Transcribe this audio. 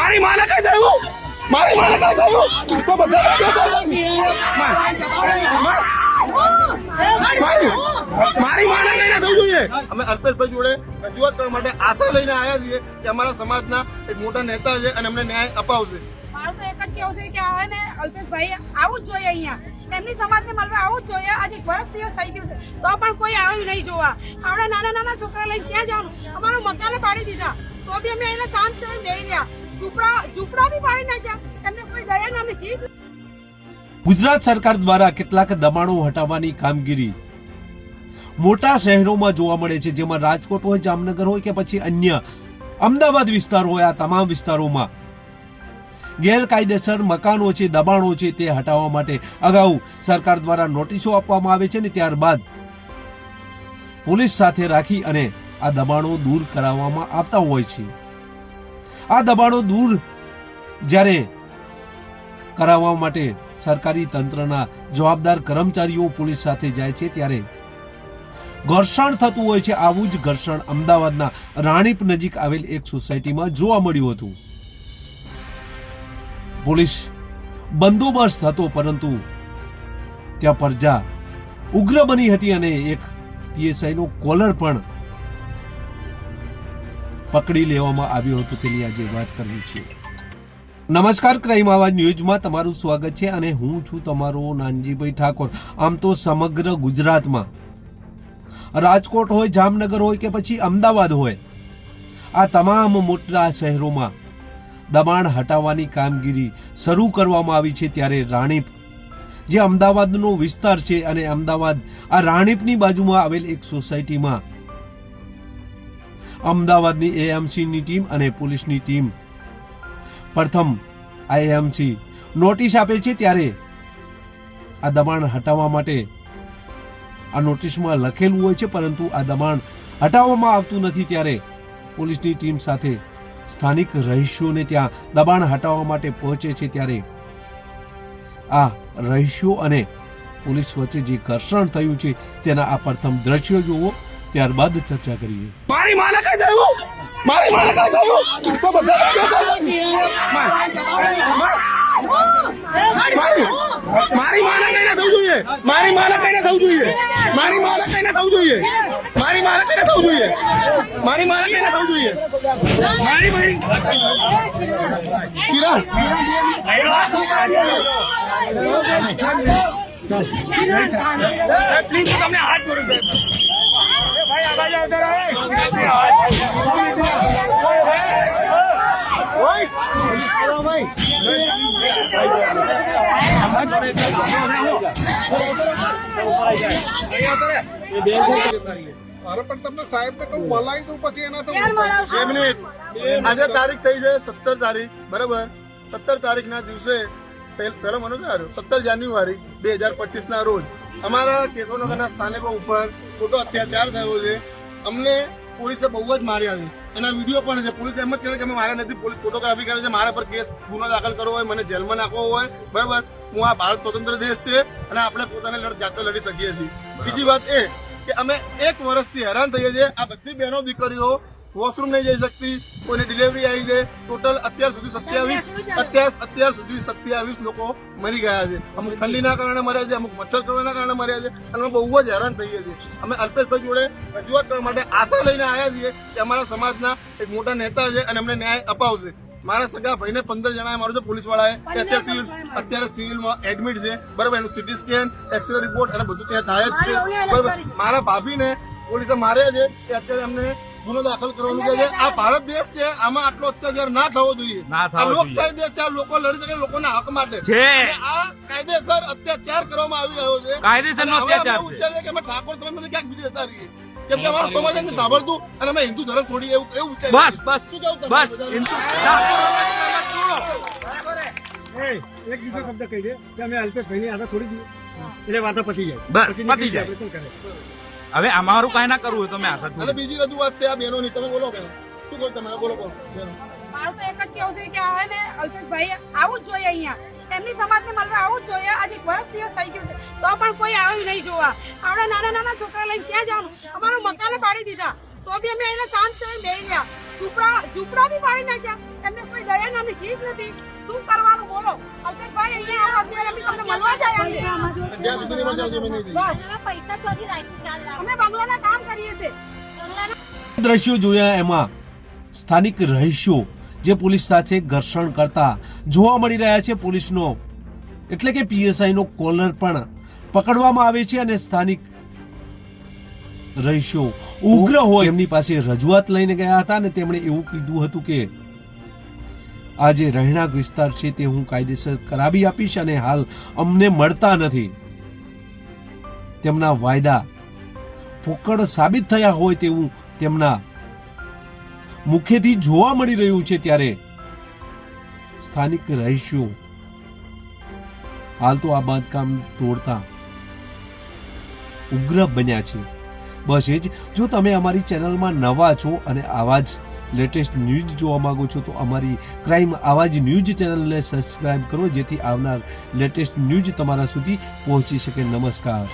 મારી માને કઈ થયું. મારી માને કઈ થયું. તો બધા મારી માને કઈ ના થવું જોઈએ. અમે અલ્પેશભાઈ જોડે રજૂઆત કરવા માટે આશા લઈને આવ્યા છીએ કે અમારા સમાજના એક મોટા નેતા છે અને અમને ન્યાય અપાવશે. મારું તો એક જ કેવું છે કે આવે ને અલ્પેશભાઈ આવું જ જોઈએ અહીંયા. એમની સમાજને મળવા આવું જ જોઈએ. આજે એક વર્ષ દિવસ થઈ ગયું છે. તો પણ કોઈ આવ્યું નહીં જોવા. આપણા નાના નાના છોકરા લઈને ક્યાં જવાનું? અમારું મકાને પાડી દીધા. તો બી અમે એને શાંત બેહી રહ્યા. ગુજરાત સરકાર દ્વારા કેટલાક દબાણો હટાવવાની કામગીરી મોટા શહેરોમાં જોવા મળે છે, જેમાં રાજકોટ હોય, જામનગર હોય કે પછી અન્ય અમદાવાદ વિસ્તાર હોય, આ તમામ વિસ્તારોમાં ગેરકાયદેસર મકાનો છે, દબાણો છે તે હટાવવા માટે અગાઉ સરકાર દ્વારા નોટિસો આપવામાં આવે છે ને ત્યારબાદ પોલીસ સાથે રાખી અને આ દબાણો દૂર કરાવવામાં આવતા હોય છે. આ દબાણો દૂર જ્યારે કરાવવા માટે સરકારી તંત્રના જવાબદાર કર્મચારીઓ પોલીસ સાથે જાય છે ત્યારે ઘર્ષણ થતું હોય છે. આવું જ ઘર્ષણ અમદાવાદના રાણીપ નજીક આવેલ એક સોસાયટીમાં જોવા મળ્યું હતું. પોલીસ બંદોબસ્ત હતો, પરંતુ ત્યાં પ્રજા ઉગ્ર બની હતી અને એક પીએસઆઈનો કોલર પણ પકડી લેવામાં આવ્યો હતો તેની આજે વાત કરવી છે. નમસ્કાર, ક્રાઇમ આવાજ ન્યૂઝમાં તમારું સ્વાગત છે અને હું છું તમારો નાનજીભાઈ ઠાકોર. આમ તો સમગ્ર ગુજરાતમાં રાજકોટ હોય, જામનગર હોય કે પછી અમદાવાદ હોય, આ તમામ મોટા શહેરોમાં દબાણ હટાવવાની કામગીરી શરૂ કરવામાં આવી છે ત્યારે રાણીપ, જે અમદાવાદનો વિસ્તાર છે અને અમદાવાદ આ રાણીપની બાજુમાં આવેલ એક સોસાયટીમાં અમદાવાદની એએમસીની ટીમ અને પોલીસની ટીમ. પ્રથમ આઈએમસી નોટિસ આપે છે ત્યારે આ દબાણ હટાવવા માટે આ નોટિસમાં લખેલું હોય છે, પરંતુ આ દબાણ હટાવવામાં આવતું નથી ત્યારે પોલીસની ટીમ સાથે સ્થાનિક રહીશોને ત્યાં દબાણ હટાવવા માટે પહોંચે છે ત્યારે આ રહીશો અને પોલીસ વચ્ચે જે ઘર્ષણ થયું છે તેના આ પ્રથમ દ્રશ્યો જુઓ. ત્યારબાદ ચર્ચા કરીએ. મારી માને કઈ થયું? મારી માને કઈ થયું? તો બધા મારી મારી માને કઈ થવું જોઈએ. મારી માને કઈ ના થવું જોઈએ. મારી માને કઈને થવું જોઈએ. મારી માને કઈને થવું જોઈએ. મારી માને કઈને થવું જોઈએ. મારી મારી કિરણ. પ્લીઝ તમને હાથ જોડું છું ભાઈ આ બાજુ આવતા અરે પણ તમને સાહેબ ને કહું બોલાવી દઉં પછી એના તો બે મિનિટ. આજે તારીખ થઈ છે સત્તર તારીખ બરાબર? સત્તર તારીખના દિવસે પેલો પહેલો મનો ક્યારે સત્તર જાન્યુઆરી બે હજાર પચીસ ના રોજ. અમારા કેશવનગરના સ્થાનિકો ઉપર ખોટો અત્યાચાર થયો છે. અમને પોલીસે બહુ જ માર્યા છે એના વીડિયો પણ છે. પોલીસે એમ જ કહે છે કે અમે મારા નથી પોલીસ ફોટોગ્રાફી કરે છે. મારા પર કેસ ગુનો દાખલ કરવો હોય મને જેલમાં નાખવો હોય બરાબર? હું આ ભારત સ્વતંત્ર દેશ છે અને આપણે પોતાને લડ- જાતે લડી શકીએ છીએ. બીજી વાત એ કે અમે એક વર્ષથી હેરાન થઈએ છીએ. આ બધી બહેનો દીકરીઓ વોશરૂમ નહીં જઈ શકતી કોઈને ડિલિવરી આવી છે ટોટલ અત્યાર સુધી સત્યાવીસ અત્યાર અત્યાર સુધી સત્યાવીસ લોકો મરી ગયા છે. અમુક ઠંડીના કારણે મર્યા છે અમુક મચ્છર કરવાના કારણે મર્યા છે. અને અમે બહુ જ હેરાન થઈએ છીએ. અમે અલ્પેશભાઈ જોડે રજૂઆત કરવા માટે આશા લઈને આવ્યા છીએ કે અમારા સમાજના એક મોટા નેતા છે અને અમને ન્યાય અપાવશે. મારા સગા ભાઈને પંદર જણાએ મારો છે પોલીસ વાળાએ કે અત્યારે સિવિલ અત્યારે સિવિલમાં એડમિટ છે. બરાબર એનું સીટી સ્કેન એક્સરે રિપોર્ટ અને બધું ત્યાં થાય જ છે. બરાબર મારા ભાભીને પોલીસે માર્યા છે કે અત્યારે અમને ગુનો દાખલ કરવાનું છે આ ભારત દેશ છે આમાં આટલો અત્યાચાર ના થવો જોઈએ. આ લોકશાહી દેશ છે આ લોકો લડી શકે લોકોના હક માટે. છે. આ કાયદેસર અત્યાચાર કરવામાં આવી રહ્યો છે. અમે અત્યાચાર છે. કે અમે ઠાકોર તમે ક્યાંક બીજે જતા રહીએ કેમ કે અમારો સમાજ એમને સાંભળતું અને અમે હિન્દુ ધર્મ છોડી એવું એવું વિચારીએ બસ. બસ શું કહું બસ હિન્દુ- એક બીજો શબ્દ કહી દે કે અમે અલ્પેશભાઈ ની આશા છોડી દઈએ એટલે વાતો પતી જાય. બસ, પછી પતી જાય. હવે અમારું કઈ ના કરવું તમે તો મેં હાથ અને. બીજી રજૂઆત છે આ બહેનોની તમે બોલો બેન. શું કહો તમારે બોલો બોલો મારું તો એક જ કેવું છે કે હવે ને અલ્પેશભાઈ આવું જ જોઈએ અહીંયા. એમની સમાજને મળવા આવું જ જોઈએ. આજે એક વર્ષ દિવસ થઈ ગયું છે. તો પણ કોઈ આવ્યું નહીં જોવા. આપણા નાના નાના છોકરા લઈને ક્યાં જવાનું? અમારું મકાને પાડી દીધા. તો બી અમે એને શાંત થઈને બેહી રહ્યા. ઝૂંપડા ઝૂંપડા બી પાડી નાખ્યા. એમને કોઈ દયા નામની ચીજ નથી. શું કરવાનું બોલો? અલ્પેશભાઈ અહીંયા આવો અત્યારે અમે તમને મળવા જ આવ્યા નહીં. બસ. પૈસા ચાર લાખ. અમે બંગલાના કામ કરીએ છીએ. દ્રશ્યો જોયા એમાં સ્થાનિક રહીશો જે પોલીસ સાથે ઘર્ષણ કરતા જોવા મળી રહ્યા છે પોલીસનો. એટલે કે પીએસઆઈ નો કોલર પણ પકડવામાં આવે છે અને સ્થાનિક રહીશો ઉગ્ર હોય. એમની પાસે રજૂઆત લઈને ગયા હતા ને તેમણે એવું કીધું હતું કે આ જે રહેણાંક વિસ્તાર છે તે હું કાયદેસર કરાવી આપીશ અને હાલ અમને મળતા નથી. તેમના વાયદા પોકળ સાબિત થયા હોય તેવું તેમના મુખેથી જોવા મળી રહ્યું છે ત્યારે સ્થાનિક રહીશો હાલ તો આ બાંધકામ તોડતા ઉગ્ર બન્યા છે. બસ એ જ. જો તમે અમારી ચેનલમાં નવા છો અને આવા જ લેટેસ્ટ ન્યૂઝ જોવા માંગો છો, તો અમારી ક્રાઇમ આવા જ ન્યૂઝ ચેનલને સબસ્ક્રાઇબ કરો, જેથી આવનાર લેટેસ્ટ ન્યૂઝ તમારા સુધી પહોંચી શકે. નમસ્કાર.